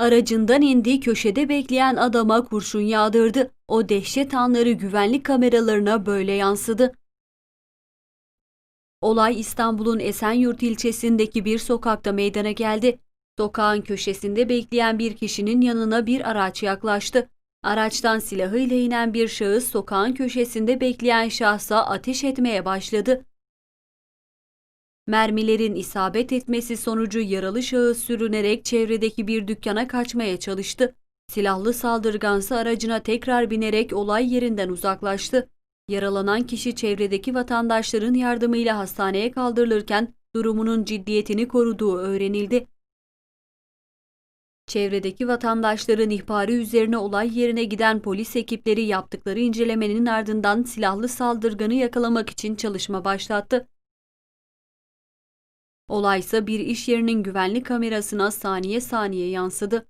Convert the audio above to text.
Aracından indi, köşede bekleyen adama kurşun yağdırdı. O dehşet anları güvenlik kameralarına böyle yansıdı. Olay İstanbul'un Esenyurt ilçesindeki bir sokakta meydana geldi. Sokağın köşesinde bekleyen bir kişinin yanına bir araç yaklaştı. Araçtan silahıyla inen bir şahıs sokağın köşesinde bekleyen şahsa ateş etmeye başladı. Mermilerin isabet etmesi sonucu yaralı şahıs sürünerek çevredeki bir dükkana kaçmaya çalıştı. Silahlı saldırgansa aracına tekrar binerek olay yerinden uzaklaştı. Yaralanan kişi çevredeki vatandaşların yardımıyla hastaneye kaldırılırken durumunun ciddiyetini koruduğu öğrenildi. Çevredeki vatandaşların ihbarı üzerine olay yerine giden polis ekipleri yaptıkları incelemenin ardından silahlı saldırganı yakalamak için çalışma başlattı. Olaysa bir iş yerinin güvenlik kamerasına saniye saniye yansıdı.